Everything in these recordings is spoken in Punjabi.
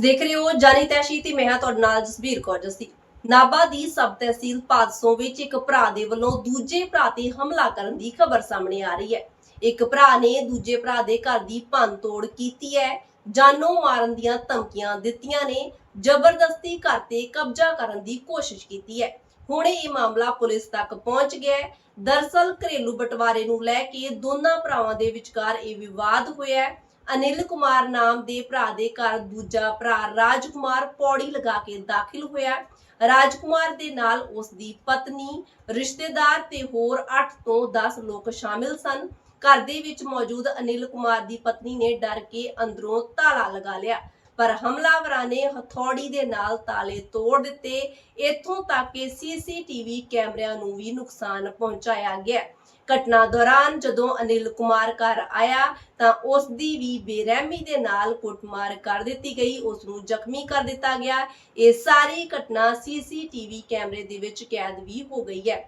ਦੇਖ ਰਹੇ ਹੋ ਜਾਨੀ ਤੈਸ਼ੀ ਤੇ ਮੈਂ ਹਾਂ ਤੁਹਾਡੇ ਨਾਲ ਜਸਬੀਰ ਕੌਰ। ਜਸੀ ਨਾਬਾ ਦੀ ਸਬ ਤਹਿਸੀਲ ਪਾਦਸੋਂ ਵਿੱਚ ਇੱਕ ਭਰਾ ਦੇ ਵੱਲੋਂ ਦੂਜੇ ਭਰਾ ਤੇ ਹਮਲਾ ਕਰਨ ਦੀ ਖਬਰ ਸਾਹਮਣੇ ਆ ਰਹੀ ਹੈ। ਇੱਕ ਭਰਾ ਨੇ ਦੂਜੇ ਭਰਾ ਦੇ ਘਰ ਦੀ ਭੰਨਤੋੜ ਕੀਤੀ ਹੈ। ਜਾਨੋਂ ਮਾਰਨ ਦੀਆਂ ਧਮਕੀਆਂ ਦਿੱਤੀਆਂ ਨੇ। ਜ਼ਬਰਦਸਤੀ ਘਰ ਤੇ ਕਬਜ਼ਾ ਕਰਨ ਦੀ ਕੋਸ਼ਿਸ਼ ਕੀਤੀ ਹੈ। ਹੁਣ ਇਹ ਮਾਮਲਾ ਪੁਲਿਸ ਤੱਕ ਪਹੁੰਚ ਗਿਆ ਹੈ। ਦਰਸਲ ਘਰੇਲੂ ਬਟਵਾਰੇ ਨੂੰ ਲੈ ਕੇ ਦੋਨਾਂ ਭਰਾਵਾਂ ਦੇ ਵਿਚਕਾਰ ਇਹ ਵਿਵਾਦ ਹੋਇਆ ਹੈ। ਅਨਿਲ ਕੁਮਾਰ ਨਾਮ ਦੇ ਭਰਾ ਦੇ ਘਰ ਦੂਜਾ ਭਰਾ ਰਾਜਕੁਮਾਰ ਪੌੜੀ ਲਗਾ ਕੇ ਦਾਖਲ ਹੋਇਆ ਰਾਜਕੁਮਾਰ ਦੇ ਨਾਲ ਉਸ ਦੀ ਪਤਨੀ, ਰਿਸ਼ਤੇਦਾਰ ਤੇ ਹੋਰ 8 ਤੋਂ 10 ਲੋਕ ਸ਼ਾਮਿਲ ਸਨ। ਘਰ ਦੇ ਵਿੱਚ ਮੌਜੂਦ ਅਨਿਲ ਕੁਮਾਰ ਦੀ ਪਤਨੀ ਨੇ ਡਰ ਕੇ ਅੰਦਰੋਂ ਤਾਲਾ ਲਗਾ ਲਿਆ। ਪਰ ਹਮਲਾਵਰਾਂ ਨੇ ਹਥੌੜੀ ਦੇ ਨਾਲ ਤਾਲੇ ਤੋੜ ਦਿੱਤੇ। ਇੱਥੋਂ ਤੱਕ ਕਿ ਸੀਸੀਟੀਵੀ ਕੈਮਰਿਆਂ ਨੂੰ ਵੀ ਨੁਕਸਾਨ ਪਹੁੰਚਾਇਆ ਗਿਆ। ਘਟਨਾ ਦੌਰਾਨ ਜਦੋਂ ਅਨਿਲ ਕੁਮਾਰ ਘਰ ਆਇਆ ਤਾਂ ਉਸ ਦੀ ਵੀ ਬੇਰਹਿਮੀ ਦੇ ਨਾਲ ਕੁੱਟਮਾਰ ਕਰ ਦਿੱਤੀ ਗਈ। ਉਸ ਨੂੰ ਜ਼ਖਮੀ ਕਰ ਦਿੱਤਾ ਗਿਆ। ਇਹ ਸਾਰੀ ਘਟਨਾ ਸੀਸੀਟੀਵੀ ਕੈਮਰੇ ਦੇ ਵਿੱਚ ਕੈਦ ਵੀ ਹੋ ਗਈ ਹੈ।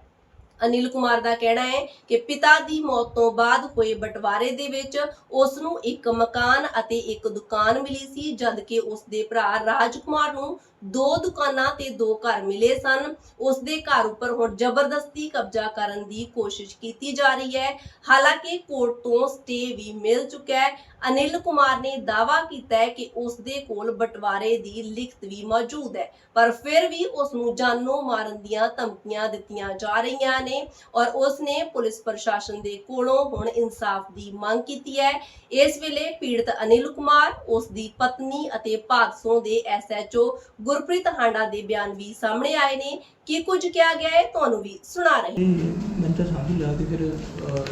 ਅਨਿਲ ਕੁਮਾਰ ਦਾ ਕਹਿਣਾ ਹੈ ਕਿ ਪਿਤਾ ਦੀ ਮੌਤ ਤੋਂ ਬਾਅਦ ਹੋਏ ਬਟਵਾਰੇ ਦੇ ਵਿੱਚ ਉਸ ਨੂੰ ਇੱਕ ਮਕਾਨ ਅਤੇ ਇੱਕ ਦੁਕਾਨ ਮਿਲੀ ਸੀ, ਜਦ ਕਿ ਉਸ ਦੇ ਭਰਾ ਰਾਜਕੁਮਾਰ ਨੂੰ ਦੋ ਦੁਕਾਨਾਂ ਤੇ ਦੋ ਘਰ ਮਿਲੇ ਸਨ। ਉਸ ਦੇ ਘਰ ਉੱਪਰ ਹੁਣ ਜ਼ਬਰਦਸਤੀ ਕਬਜ਼ਾ ਕਰਨ ਦੀ ਕੋਸ਼ਿਸ਼ ਕੀਤੀ ਜਾ ਰਹੀ ਹੈ। ਹਾਲਾਂਕਿ ਕੋਰਟ ਤੋਂ ਸਟੇ ਵੀ ਮਿਲ ਚੁੱਕਾ ਹੈ। ਅਨਿਲ ਕੁਮਾਰ ਨੇ ਦਾਅਵਾ ਕੀਤਾ ਹੈ ਕਿ ਉਸ ਦੇ ਕੋਲ ਬਟਵਾਰੇ ਦੀ ਲਿਖਤ ਵੀ ਮੌਜੂਦ ਹੈ, ਪਰ ਫਿਰ ਵੀ ਉਸ ਨੂੰ ਜਾਨੋਂ ਮਾਰਨ ਦੀਆਂ ਧਮਕੀਆਂ ਦਿੱਤੀਆਂ ਜਾ ਰਹੀਆਂ ਨੇ। ਔਰ ਉਸ ਨੇ ਪੁਲਿਸ ਪ੍ਰਸ਼ਾਸਨ ਦੇ ਕੋਲੋਂ ਹੁਣ ਇਨਸਾਫ ਦੀ ਮੰਗ ਕੀਤੀ ਹੈ। ਇਸ ਵੇਲੇ ਪੀੜਤ ਅਨਿਲ ਕੁਮਾਰ, ਉਸ ਦੀ ਪਤਨੀ ਅਤੇ ਭਾਦਸੋਂ ਦੇ ਐਸਐਚਓ ਗੁਰਪ੍ਰੀਤ ਹਾਂਡਾ ਦੇ ਬਿਆਨ ਵੀ ਸਾਹਮਣੇ ਆਏ ਨੇ। ਕੀ ਕੁਝ ਕਿਹਾ ਗਿਆ ਹੈ? ਤੁਹਾਨੂੰ ਵੀ ਸੁਣਾ ਰਹੇ ਹਾਂ। ਤਾਂ ਸਮਝ ਲਿਆ ਫਿਰ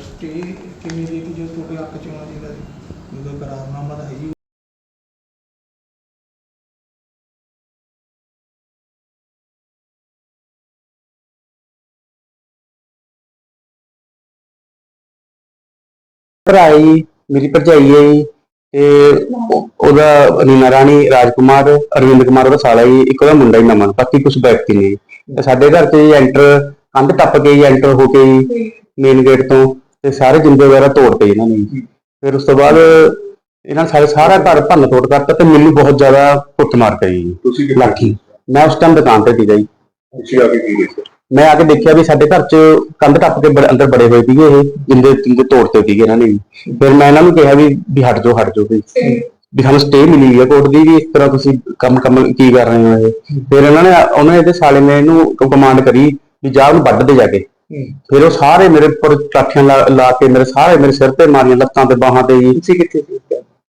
ਸਟੇ ਕਿਵੇਂ ਦੀ ਕਿ ਜੋ ਤੁਹਾਡੇ ਹੱਕ ਚ ਆਉਣਾ ਚਾਹੀਦਾ ਸੀ ਉਹਦਾ ਕਰਾਰਨਾਮਾ ਤਾਂ ਹੈ ਹੀ ਭਰਾ ਜੀ ਮੇਰੀ ਭਰਜਾਈ ਹੈ ਜੀ ਤੇ ਉਹ- ਉਹਦਾ ਨੀਨਾ ਰਾਣੀ ਰਾਜਕੁਮਾਰ ਅਰਵਿੰਦ ਕੁਮਾਰ ਉਹਦਾ ਸਾਲਾ ਜੀ ਇੱਕ ਉਹਦਾ ਮੁੰਡਾ ਹੀ ਨਮਨ ਬਾਕੀ ਕੁਝ ਵਿਅਕਤੀ ਨੇ ਤੇ ਸਾਡੇ ਘਰ ਜੀ ਐਂਟਰ ਕੰਧ ਟੱਪ ਕੇ ਐਂਟਰ ਹੋ ਕੇ ਮੇਨ ਗੇਟ ਤੋਂ ਤੇ ਸਾਰੇ ਜਿੰਦੇ ਵਗੈਰਾ ਤੋੜਤੇ ਇਹਨਾਂ ਨੇ ਜੀ। ਫਿਰ ਉਸ ਤੋਂ ਬਾਅਦ ਇਹਨਾਂ ਨੇ ਸਾਰੇ ਸਾਰਾ ਘਰ ਭੰਨ ਤੋੜ ਕਰਤਾ ਤੇ ਮੈਨੂੰ ਬਹੁਤ ਜ਼ਿਆਦਾ ਕੁੱਟ ਮਾਰ ਪਈ ਜੀ ਤੁਸੀਂ ਕਿੱਥੇ? ਲਾਠੀ। ਮੈਂ ਉਸ ਟਾਈਮ ਦੁਕਾਨ ਤੇ ਸੀਗਾ ਜੀ। ਤੁਸੀਂ ਆ ਕੇ ਕੀ ਦੇਖਿਆ? ਮੈਂ ਆ ਕੇ ਦੇਖਿਆ ਵੀ ਸਾਡੇ ਘਰ 'ਚ ਕੰਧ ਟੱਪ ਕੇ ਬੜੇ- ਅੰਦਰ ਬੜੇ ਹੋਏ ਸੀਗੇ ਇਹ ਜਿੰਦੇ ਜਿੰਦੇ ਤੋੜਤੇ ਸੀਗੇ ਇਹਨਾਂ ਨੇ ਵੀ। ਫਿਰ ਮੈਂ ਇਹਨਾਂ ਨੂੰ ਕਿਹਾ ਵੀ ਵੀ ਹਟ ਜਾਓ ਹਟ ਜਾਓ ਵੀ ਵੀ ਸਾਨੂੰ ਸਟੇ ਮਿਲੀ ਹੈ ਕੋਰਟ ਦੀ ਵੀ ਇਸ ਤਰ੍ਹਾਂ ਤੁਸੀਂ ਕੰਮ ਕੰਮ ਕੀ ਕਰ ਰਹੇ ਹੋ ਇਹ। ਫਿਰ ਇਹਨਾਂ ਨੇ ਉਹਨੇ ਇਹਦੇ ਸਾਲੇ ਨੇ ਇਹਨੂੰ ਕਮਾਂਡ ਕਰੀ ਵੀ ਜਾ ਉਹਨੂੰ ਵੱਢ ਦੇ ਜਾ ਕੇ। ਫਿਰ ਉਹ ਸਾਰੇ ਮੇਰੇ ਉੱਪਰ ਕਾਠੀਆਂ ਲਾ ਲਾ ਕੇ ਮੇਰੇ ਸਾਰੇ ਮੇਰੇ ਸਿਰ ਤੇ ਮਾਰੀਆਂ ਲੱਤਾਂ ਤੇ ਬਾਹਾਂ ਤੇ ਜੀ। ਤੁਸੀਂ ਕਿੱਥੇ ਸੀ?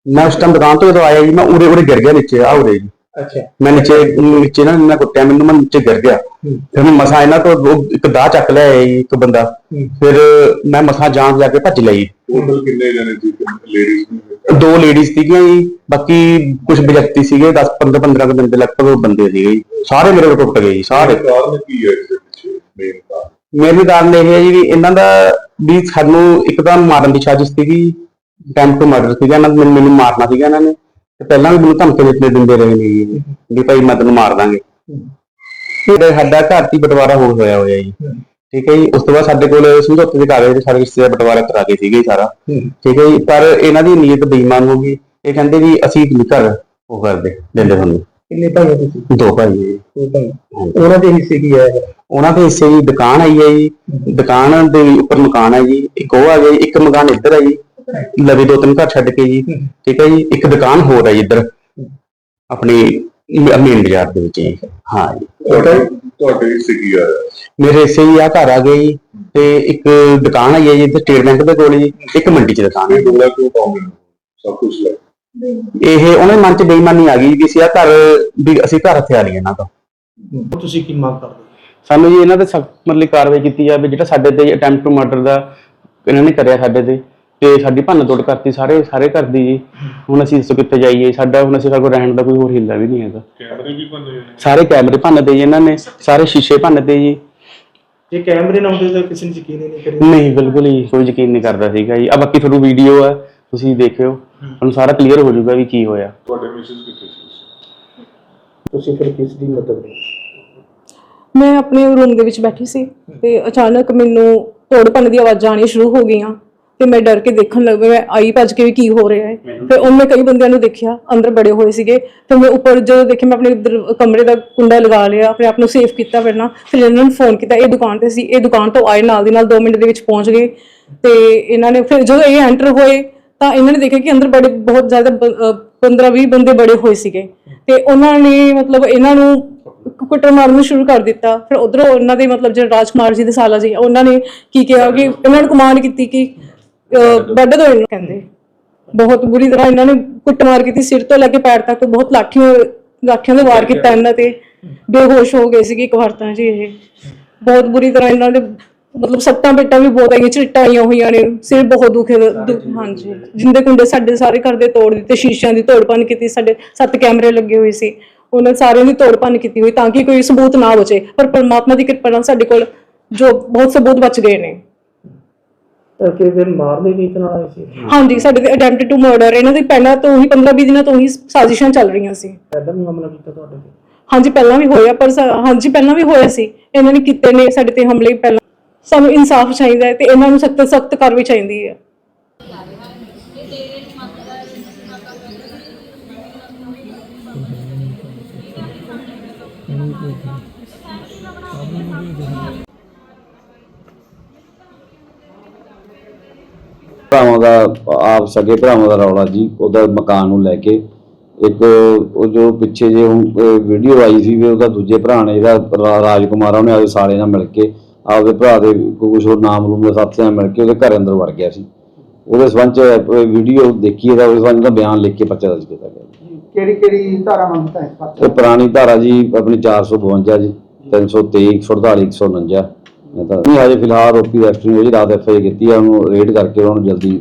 ਮੈਂ ਉਸ ਟਾਈਮ ਦੁਕਾਨ ਤੋਂ ਜਦੋਂ ਆਇਆ ਜੀ ਮੈਂ ਉਰੇ ਉਰੇ ਗਿਰ ਗਿਆ ਨੀਚੇ ਆ ਉਰੇ ਜੀ। ਅੱਛਾ। ਮੈਂ ਨੀਚੇ ਨੀਚੇ ਨਾ ਇਹਨਾਂ ਕੁੱਟਿਆ ਮੈਨੂੰ ਮੈਂ ਨੀਚੇ ਗਿਰ ਗਿਆ। ਫਿਰ ਮੈਂ ਮਸਾਂ ਇਹਨਾਂ ਤੋਂ ਉਹ ਇੱਕ ਦਾਹ ਚੱਕ ਲਿਆ ਇੱਕ ਬੰਦਾ। ਫਿਰ ਮੈਂ ਮਸਾਂ ਜਾਨ ਜਾ ਕੇ ਭੱਜ ਲਈ ਟੋਟਲ ਕਿੰਨੇ ਜਣੇ ਸੀ? ਲੇਡੀਜ਼ ਨੇ? ਦੋ ਲੇਡੀਜ਼ ਸੀਗੀਆਂ ਜੀ ਬਾਕੀ ਕੁਝ ਵਿਅਕਤੀ ਸੀਗੇ 10 15 15 ਕੁ ਬੰਦੇ ਲਗਭਗ ਉਹ ਬੰਦੇ ਸੀਗੇ ਜੀ। ਸਾਰੇ ਮੇਰੇ ਕੋਲ ਟੁੱਟ ਗਏ ਜੀ ਸਾਰੇ। ਕਾਰਨ ਕੀ ਹੈ ਇਸ ਦੇ ਪਿੱਛੇ ਮੇਨ ਕਾਰਨ? ਮੇਰੇ ਕਾਰਨ ਇਹ ਹੈ ਜੀ ਵੀ ਇਹਨਾਂ ਦਾ ਵੀ ਸਾਨੂੰ ਇੱਕਦਮ ਮਾਰਨ ਦੀ ਸਾਜ਼ਿਸ਼ ਸੀਗੀ ਟਾਈਮ ਟੂ ਮਰਡਰ ਸੀਗਾ ਇਹਨਾਂ ਨੇ ਮੈਨੂੰ ਮਾਰਨਾ ਸੀਗਾ ਇਹਨਾਂ ਨੇ। ਤੇ ਪਹਿਲਾਂ ਵੀ ਮੈਨੂੰ ਧਮਕੀ ਦਿੱਤੇ ਦਿੰਦੇ ਰਹੇ ਨੇ ਜੀ ਵੀ ਭਾਈ ਮੈਂ ਤੈਨੂੰ ਮਾਰ ਦਾਂਗੇ। ਫਿਰ ਸਾਡਾ ਘਰ ਦੀ ਬਟਵਾਰਾ ਹੋ ਹੋਇਆ ਹੋਇਆ ਜੀ। ਠੀਕ ਹੈ ਜੀ ਉਸ ਤੋਂ ਬਾਅਦ ਸਾਡੇ ਕੋਲ ਸਮਝੌਤੇ ਦੇ ਕਾਗਜ਼ ਤੇ ਸਾਰੇ ਰਿਸ਼ਤੇ ਬਟਵਾਰਾ ਕਰਾ ਕੇ ਸੀਗੇ ਸਾਰਾ। ਠੀਕ ਹੈ ਜੀ ਪਰ ਇਹਨਾਂ ਦੀ ਨੀਅਤ ਬੇਈਮਾਨ ਹੋ ਗਈ। ਇਹ ਕਹਿੰਦੇ ਵੀ ਅਸੀਂ ਨਹੀਂ ਘਰ ਉਹ ਕਰਦੇ ਦਿੰਦੇ ਤੁਹਾਨੂੰ ਕਿੰਨੇ ਭਾਈ ਹੋ ਤੁਸੀਂ? ਦੋ ਭਾਈ ਜੀ। ਦੋ ਭਾਈ। ਉਹਨਾਂ ਦੇ ਹਿੱਸੇ ਕੀ ਹੈ ਉਹਨਾਂ ਦੇ ਹਿੱਸੇ ਦੀ ਦੁਕਾਨ ਆਈ ਹੈ ਜੀ। ਦੁਕਾਨ ਦੇ ਉੱਪਰ ਮਕਾਨ ਹੈ ਜੀ। ਇੱਕ ਉਹ ਆ ਗਿਆ ਜੀ ਇੱਕ ਮਕਾਨ ਇੱਧਰ ਹੈ ਜੀ। ਲਵੇ ਦੋ ਤਿੰਨ ਘਰ ਛੱਡ ਕੇ ਜੀ ਠੀਕ ਹੈ ਜੀ ਇੱਕ ਦੁਕਾਨ ਹੋਰ ਹੈ ਜੀ ਇੱਧਰ ਆਪਣੀ ਮੇਨ ਬਾਜ਼ਾਰ ਦੇ ਵਿੱਚ ਜੀ। ਹਾਂ ਜੀ। ਤੁਹਾਡੇ ਤੁਹਾਡੇ ਹਿੱਸੇ ਕੀ ਆ। ਮੇਰੇ ਹਿੱਸੇ ਜੀ ਆ ਘਰ ਆ ਗਏ ਜੀ ਤੇ ਇੱਕ ਦੁਕਾਨ ਆਈ ਹੈ ਜੀ ਇੱਧਰ ਸਟੇਟ ਬੈਂਕ ਦੇ ਕੋਲ ਜੀ ਇੱਕ ਮੰਡੀ 'ਚ ਦੁਕਾਨ ਹੈ। ਇਹ ਦੋਲਾ ਕਿਉਂ ਪਾਉਂਦੇ ਨੇ ਸਭ ਕੁਝ ਲੈ। ਇਹ ਉਹਨਾਂ ਦੇ ਮਨ 'ਚ ਬੇਈਮਾਨੀ ਆ ਗਈ ਵੀ ਅਸੀਂ ਆ ਘਰ ਵੀ ਅਸੀਂ ਘਰ ਹਥਿਆ ਲਈ ਇਹਨਾਂ ਤੋਂ। ਤੁਸੀਂ ਕੀ ਮੰਗ ਕਰਦੇ ਸਾਨੂੰ ਜੀ ਇਹਨਾਂ ਤੇ ਸਖਤ ਮਤਲਬ ਕਾਰਵਾਈ ਕੀਤੀ ਜਾਵੇ ਜਿਹੜਾ ਸਾਡੇ ਤੇ ਅਟੈਂਪਟ ਟੂ ਮਰਡਰ ਦਾ ਇਹਨਾਂ ਨੇ ਕਰਿਆ ਸਾਡੇ ਤੇ। ਤੇ ਸਾਡੀ ਭੰਨ ਤੋੜ ਕਰਤੀ ਸਾਰੇ ਸਾਰੇ ਘਰ ਦੀ। ਜੀ ਹੁਣ ਅਸੀਂ ਇਸ ਤੋਂ ਕਿੱਥੇ ਜਾਈਏ? ਸਾਡਾ ਹੁਣ ਅਸੀਂ ਸਾਡੇ ਕੋਲ ਰਹਿਣ ਦਾ ਕੋਈ ਹੋਰ ਹਿੱਲਾ ਵੀ ਨਹੀਂ ਹੈਗਾ। ਕੈਮਰੇ ਵੀ ਬੰਦੇ ਨੇ। ਸਾਰੇ ਕੈਮਰੇ ਭੰਨ ਤੇ ਜੀ ਇਹਨਾਂ ਨੇ ਸਾਰੇ ਸ਼ੀਸ਼ੇ ਭੰਨ ਤੇ ਜੀ। ਜੇ ਕੈਮਰੇ ਨਾ ਹੁੰਦੇ ਤਾਂ ਕਿਸੇ ਨੇ ਯਕੀਨ ਹੀ ਨਹੀਂ ਕਰਿਆ। ਨਹੀਂ ਬਿਲਕੁਲ ਹੀ ਕੋਈ ਯਕੀਨ ਨਹੀਂ ਕਰਦਾ ਸੀਗਾ ਜੀ। ਆ ਬਾਕੀ ਤੁਹਾਨੂੰ ਵੀਡੀਓ ਆ ਤੁਸੀਂ ਦੇਖਿਓ। ਤੁਹਾਨੂੰ ਸਾਰਾ ਕਲੀਅਰ ਹੋ ਜਾਊਗਾ ਵੀ ਕੀ ਹੋਇਆ। ਤੁਹਾਡੇ ਮਿਸਿਸ ਕਿੱਥੇ ਸੀ ਤੁਸੀਂ ਫਿਰ ਕਿਸ ਦੀ ਮਦਦ ਲਈ? ਮੈਂ ਆਪਣੇ ਰੂਮ ਦੇ ਵਿੱਚ ਬੈਠੀ ਸੀ ਤੇ ਅਚਾਨਕ ਮੈਨੂੰ ਤੋੜ ਭੰਨ ਦੀ ਆਵਾਜ਼ਾਂ ਆਉਣੀਆਂ ਸ਼ੁਰੂ ਹੋ ਗਈਆਂ। ਤੇ ਮੈਂ ਡਰ ਕੇ ਦੇਖਣ ਲੱਗ ਪਈ ਮੈਂ ਆਈ ਭੱਜ ਕੇ ਵੀ ਕੀ ਹੋ ਰਿਹਾ ਹੈ। ਫਿਰ ਉਹਨੇ ਕਈ ਬੰਦਿਆਂ ਨੂੰ ਦੇਖਿਆ ਅੰਦਰ ਬੜੇ ਹੋਏ ਸੀਗੇ। ਫਿਰ ਮੈਂ ਉੱਪਰ ਜਦੋਂ ਦੇਖਿਆ ਮੈਂ ਆਪਣੇ ਦਰ- ਕਮਰੇ ਦਾ ਕੁੰਡਾ ਲਗਾ ਲਿਆ ਆਪਣੇ ਆਪ ਨੂੰ ਸੇਫ ਕੀਤਾ ਪਹਿਲਾਂ ਫਿਰ ਇਹਨਾਂ ਨੂੰ ਫੋਨ ਕੀਤਾ ਇਹ ਦੁਕਾਨ ਤੇ ਸੀ ਇਹ ਦੁਕਾਨ ਤੋਂ ਆਏ ਨਾਲ ਦੀ ਨਾਲ 2 ਮਿੰਟ ਦੇ ਵਿੱਚ ਪਹੁੰਚ ਗਏ। ਤੇ ਇਹਨਾਂ ਨੇ ਫਿਰ ਜਦੋਂ ਇਹ ਐਂਟਰ ਹੋਏ ਤਾਂ ਇਹਨਾਂ ਨੇ ਦੇਖਿਆ ਕਿ ਅੰਦਰ ਬੜੇ ਬਹੁਤ ਜ਼ਿਆਦਾ 15 20 ਬੰਦੇ ਬੜੇ ਹੋਏ ਸੀਗੇ। ਤੇ ਉਹਨਾਂ ਨੇ ਮਤਲਬ ਇਹਨਾਂ ਨੂੰ ਕੁੱਟਰ ਮਾਰਨ ਨੂੰ ਸ਼ੁਰੂ ਕਰ ਦਿੱਤਾ। ਫਿਰ ਉਧਰੋਂ ਉਹਨਾਂ ਦੇ ਮਤਲਬ ਜਿਹੜੇ ਰਾਜਕੁਮਾਰ ਜੀ ਦੇ ਸਾਲਾ ਜੀ ਉਹਨਾਂ ਨੇ ਕੀ ਕਿਹਾ ਕਿ ਇਹਨਾਂ ਨੂੰ ਕਮਾਂਡ ਕੀਤੀ ਕਿ ਬੈੱਡ ਤੋਂ ਇਹਨੂੰ ਕਹਿੰਦੇ। ਬਹੁਤ ਬੁਰੀ ਤਰ੍ਹਾਂ ਇਹਨਾਂ ਨੇ ਕੁੱਟਮਾਰ ਕੀਤੀ ਸਿਰ ਤੋਂ ਲੈ ਕੇ ਪੈਰ ਤੱਕ ਬਹੁਤ ਲਾਠੀਆਂ ਲਾਠੀਆਂ ਦੇ ਵਾਰ ਕੀਤਾ ਇਹਨਾਂ ਤੇ। ਬੇਹੋਸ਼ ਹੋ ਗਏ ਸੀਗੇ ਇੱਕ ਵਾਰ ਤਾਂ ਜੀ ਇਹ। ਬਹੁਤ ਬੁਰੀ ਤਰ੍ਹਾਂ ਇਹਨਾਂ ਦੇ ਮਤਲਬ ਸੱਟਾਂ ਪੇਟਾਂ ਵੀ ਬਹੁਤ ਆਈਆਂ ਚਿੱਟਾਂ ਆਈਆਂ ਹੋਈਆਂ ਨੇ। ਸਿਰ ਬਹੁਤ ਦੁਖੇ ਦੁ- ਹਾਂਜੀ। ਜਿੰਦੇ ਕੁੰਡੇ ਸਾਡੇ ਸਾਰੇ ਘਰ ਦੇ ਤੋੜ ਦਿੱਤੇ ਸ਼ੀਸ਼ਿਆਂ ਦੀ ਤੋੜ ਭੰਨ ਕੀਤੀ ਸਾਡੇ ਸੱਤ ਕੈਮਰੇ ਲੱਗੇ ਹੋਏ ਸੀ। ਉਹਨਾਂ ਸਾਰਿਆਂ ਦੀ ਤੋੜ ਭੰਨ ਕੀਤੀ ਹੋਈ ਤਾਂ ਕਿ ਕੋਈ ਸਬੂਤ ਨਾ ਬਚੇ। ਪਰ ਪਰਮਾਤਮਾ ਦੀ ਕਿਰਪਾ ਨਾਲ ਸਾਡੇ ਕੋਲ ਜੋ ਬਹੁਤ ਸਬੂਤ ਬਚ ਗਏ ਨੇ। ਕਿ ਫਿਰ ਮਾਰਨੇ ਦੀ ਇਤਨਾ ਆਏ ਸੀ। ਹਾਂਜੀ ਸਾਡੇ ਤੇ ਅਟੈਂਪਟ ਟੂ ਮਰਡਰ ਇਹਨਾਂ ਦੀ ਪਹਿਲਾਂ ਤੋਂ ਹੀ 15 20 ਦਿਨਾਂ ਤੋਂ ਹੀ ਸਾਜ਼ਿਸ਼ਾਂ ਚੱਲ ਰਹੀਆਂ ਸੀ। ਪਹਿਲਾਂ ਵੀ ਹਮਲਾ ਕੀਤਾ ਤੁਹਾਡੇ ਤੇ? ਹਾਂਜੀ ਪਹਿਲਾਂ ਵੀ ਹੋਇਆ ਪਰ ਸਾ- ਹਾਂਜੀ ਪਹਿਲਾਂ ਵੀ ਹੋਇਆ ਸੀ। ਇਹਨਾਂ ਨੇ ਕੀਤੇ ਨੇ ਸਾਡੇ ਤੇ ਹਮਲੇ ਪਹਿਲਾਂ। ਸਾਨੂੰ ਇਨਸਾਫ ਚਾਹੀਦਾ ਹੈ ਤੇ ਇਹਨਾਂ ਨੂੰ ਸਖਤ ਸਖਤ ਕਾਰਵਾਈ ਚਾਹੀਦੀ ਹੈ। ਭਰਾਵਾਂ ਦਾ ਆਪ ਸਕੇ ਭਰਾਵਾਂ ਦਾ ਰੌਲਾ ਜੀ ਉਹਦਾ ਮਕਾਨ ਨੂੰ ਲੈ ਕੇ। ਇੱਕ ਉਹ ਜੋ ਪਿੱਛੇ ਜੇ ਵੀਡੀਓ ਆਈ ਸੀ ਵੀ ਉਹਦਾ ਦੂਜੇ ਭਰਾ ਨੇ ਜਿਹੜਾ ਰਾਜਕੁਮਾਰ ਉਹਨੇ ਆਪਦੇ ਸਾਲੇ ਨਾਲ ਮਿਲ ਕੇ ਆਪਦੇ ਭਰਾ ਦੇ ਕੁਝ ਹੋਰ ਨਾਮ ਲੂਮ ਦੇ ਸਾਥੀਆਂ ਨਾਲ ਮਿਲ ਕੇ ਉਹਦੇ ਘਰ ਅੰਦਰ ਵੜ ਗਿਆ ਸੀ। ਉਹਦੇ ਸੰਬੰਧ ਚ ਵੀਡੀਓ ਦੇਖੀ ਇਹਦਾ ਉਹਦੇ ਸੰਬੰਧ ਦਾ ਬਿਆਨ ਲਿਖ ਕੇ ਪਰਚਾ ਦਰਜ ਕੀਤਾ ਗਿਆ ਕਿਹੜੀ ਕਿਹੜੀ ਧਾਰਾ ਮੰਗਤਾ ਹੈ ਇਹ ਪੁਰਾਣੀ ਧਾਰਾ ਜੀ ਆਪਣੀ 452 ਜੀ 323 148 149 ਇਹ ਤਾਂ ਨਹੀਂ, ਹਜੇ ਫਿਲਹਾਲ ਓਪੀ ਰੈਸਟਰੀ ਹੋਈ ਰਾਤ ਐਫ ਆਈ ਕੀਤੀ ਆ, ਉਹਨੂੰ ਰੇਡ ਕਰਕੇ ਉਹਨਾਂ ਨੂੰ ਜਲਦੀ